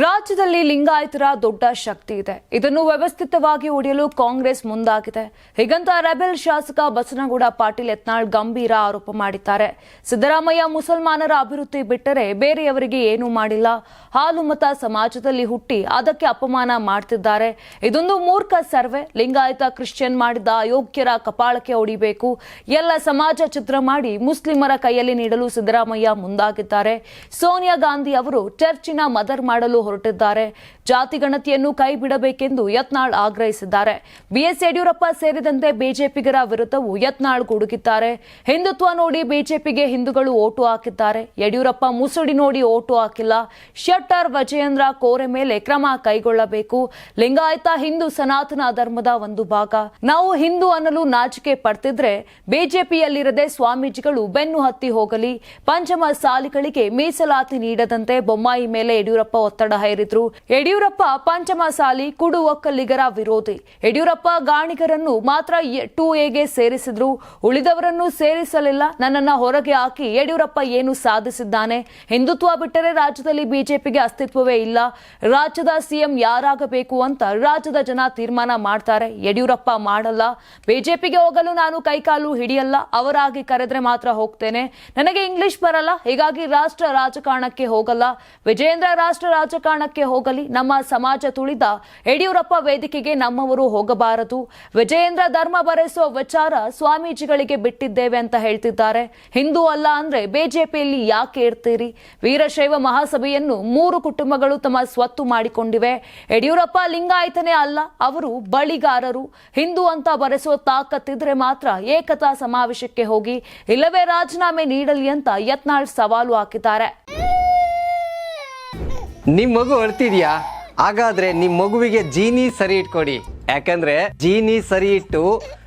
ರಾಜ್ಯದಲ್ಲಿ ಲಿಂಗಾಯತರ ದೊಡ್ಡ ಶಕ್ತಿ ಇದೆ. ಇದನ್ನು ವ್ಯವಸ್ಥಿತವಾಗಿ ಒಡೆಯಲು ಕಾಂಗ್ರೆಸ್ ಮುಂದಾಗಿದೆ. ಹೀಗಂತ ರೆಬೆಲ್ ಶಾಸಕ ಬಸನಗೌಡ ಪಾಟೀಲ್ ಯತ್ನಾಳ್ ಗಂಭೀರ ಆರೋಪ ಮಾಡಿದ್ದಾರೆ. ಸಿದ್ದರಾಮಯ್ಯ ಮುಸಲ್ಮಾನರ ಅಭಿವೃದ್ಧಿ ಬಿಟ್ಟರೆ ಬೇರೆಯವರಿಗೆ ಏನೂ ಮಾಡಿಲ್ಲ. ಹಾಲು ಮತ ಸಮಾಜದಲ್ಲಿ ಹುಟ್ಟಿ ಅದಕ್ಕೆ ಅಪಮಾನ ಮಾಡ್ತಿದ್ದಾರೆ. ಇದೊಂದು ಮೂರ್ಖ ಸರ್ವೆ. ಲಿಂಗಾಯತ ಕ್ರಿಶ್ಚಿಯನ್ ಮಾಡಿದ ಅಯೋಗ್ಯರ ಕಪಾಳಕ್ಕೆ ಹೊಡಿಬೇಕು. ಎಲ್ಲ ಸಮಾಜ ಚಿತ್ರ ಮಾಡಿ ಮುಸ್ಲಿಮರ ಕೈಯಲ್ಲಿ ನೀಡಲು ಸಿದ್ದರಾಮಯ್ಯ ಮುಂದಾಗಿದ್ದಾರೆ. ಸೋನಿಯಾ ಗಾಂಧಿ ಅವರು ಚರ್ಚಿನ ಮದರ್ ಮಾಡಲು ಹೊರಟಿದ್ದಾರೆ. ಜಾತಿ ಗಣತಿಯನ್ನು ಕೈ ಬಿಡಬೇಕೆಂದು ಯತ್ನಾಳ್ ಆಗ್ರಹಿಸಿದ್ದಾರೆ. ಬಿಎಸ್ ಯಡಿಯೂರಪ್ಪ ಸೇರಿದಂತೆ ಬಿಜೆಪಿಗರ ವಿರುದ್ಧವೂ ಯತ್ನಾಳ್ ಗುಡುಗಿದ್ದಾರೆ. ಹಿಂದುತ್ವ ನೋಡಿ ಬಿಜೆಪಿಗೆ ಹಿಂದೂಗಳು ಓಟು ಹಾಕಿದ್ದಾರೆ. ಯಡಿಯೂರಪ್ಪ ಮುಸುಡಿ ನೋಡಿ ಓಟು ಹಾಕಿಲ್ಲ. ಶೆಟ್ಟರ್, ವಜಯೇಂದ್ರ ಕೋರೆ ಮೇಲೆ ಕ್ರಮ ಕೈಗೊಳ್ಳಬೇಕು. ಲಿಂಗಾಯತ ಹಿಂದೂ ಸನಾತನ ಧರ್ಮದ ಒಂದು ಭಾಗ. ನಾವು ಹಿಂದೂ ಅನ್ನಲು ನಾಚಿಕೆ ಪಡ್ತಿದ್ರೆ ಬಿಜೆಪಿಯಲ್ಲಿರದೆ ಸ್ವಾಮೀಜಿಗಳು ಬೆನ್ನು ಹತ್ತಿ ಹೋಗಲಿ. ಪಂಚಮ ಸಾಲಿಗಳಿಗೆ ಮೀಸಲಾತಿ ನೀಡದಂತೆ ಬೊಮ್ಮಾಯಿ ಮೇಲೆ ಯಡಿಯೂರಪ್ಪ ಒತ್ತಡ ಹೇರಿದ್ರು. ಯಡಿಯೂರಪ್ಪ ಪಂಚಮಸಾಲಿ ಕುಡು ಒಕ್ಕಲಿಗರ ವಿರೋಧಿ. ಯಡಿಯೂರಪ್ಪ ಗಾಣಿಗರನ್ನು ಮಾತ್ರ ಟು ಎಗೆ ಸೇರಿಸಿದ್ರು. ಉಳಿದವರನ್ನು ಸೇರಿಸಲಿಲ್ಲ. ನನ್ನನ್ನ ಹೊರಗೆ ಹಾಕಿ ಯಡಿಯೂರಪ್ಪ ಏನು ಸಾಧಿಸಿದ್ದಾನೆ? ಹಿಂದುತ್ವ ಬಿಟ್ಟರೆ ರಾಜ್ಯದಲ್ಲಿ ಬಿಜೆಪಿಗೆ ಅಸ್ತಿತ್ವವೇ ಇಲ್ಲ. ರಾಜ್ಯದ ಸಿಎಂ ಯಾರಾಗಬೇಕು ಅಂತ ರಾಜ್ಯದ ಜನ ತೀರ್ಮಾನ ಮಾಡ್ತಾರೆ. ಯಡಿಯೂರಪ್ಪ ಮಾಡಲ್ಲ. ಬಿಜೆಪಿಗೆ ಹೋಗಲು ನಾನು ಕೈಕಾಲು ಹಿಡಿಯಲ್ಲ. ಅವರಾಗಿ ಕರೆದ್ರೆ ಮಾತ್ರ ಹೋಗ್ತೇನೆ. ನನಗೆ ಇಂಗ್ಲಿಷ್ ಬರಲ್ಲ. ಹೀಗಾಗಿ ರಾಷ್ಟ್ರ ರಾಜಕಾರಣಕ್ಕೆ ಹೋಗಲ್ಲ. ವಿಜೇಂದ್ರ ರಾಷ್ಟ್ರ ರಾಜಕಾರಣಕ್ಕೆ ಹೋಗಲಿ, ನಮ್ಮ ಸಮಾಜ ತುಳಿದ ಯಡಿಯೂರಪ್ಪ ವೇದಿಕೆಗೆ ನಮ್ಮವರು ಹೋಗಬಾರದು. ವಿಜಯೇಂದ್ರ ಧರ್ಮ ಬರೆಸುವ ವಿಚಾರ ಸ್ವಾಮೀಜಿಗಳಿಗೆ ಬಿಟ್ಟಿದ್ದೇವೆ ಅಂತ ಹೇಳ್ತಿದ್ದಾರೆ. ಹಿಂದೂ ಅಲ್ಲ ಅಂದ್ರೆ ಬಿಜೆಪಿಯಲ್ಲಿ ಯಾಕೆ ಇರ್ತೀರಿ? ವೀರಶೈವ ಮಹಾಸಭೆಯನ್ನು ಮೂರು ಕುಟುಂಬಗಳು ತಮ್ಮ ಸ್ವತ್ತು ಮಾಡಿಕೊಂಡಿವೆ. ಯಡಿಯೂರಪ್ಪ ಲಿಂಗಾಯತನೇ ಅಲ್ಲ, ಅವರು ಬಳಿಗಾರರು. ಹಿಂದೂ ಅಂತ ಬರೆಸುವ ತಾಕತ್ತಿದ್ರೆ ಮಾತ್ರ ಏಕತಾ ಸಮಾವೇಶಕ್ಕೆ ಹೋಗಿ, ಇಲ್ಲವೇ ರಾಜೀನಾಮೆ ನೀಡಲಿ ಅಂತ ಯತ್ನಾಳ್ ಸವಾಲು ಹಾಕಿದ್ದಾರೆ. ನಿಮ್ ಮಗು ಅಳ್ತಿದ್ಯಾ ಹಾಗಾದ್ರೆ ನಿಮ್ ಮಗುವಿಗೆ ಜೀನಿ ಸರಿ ಇಟ್ಕೊಡಿ. ಯಾಕಂದ್ರೆ ಜೀನಿ ಸರಿ ಇಟ್ಟು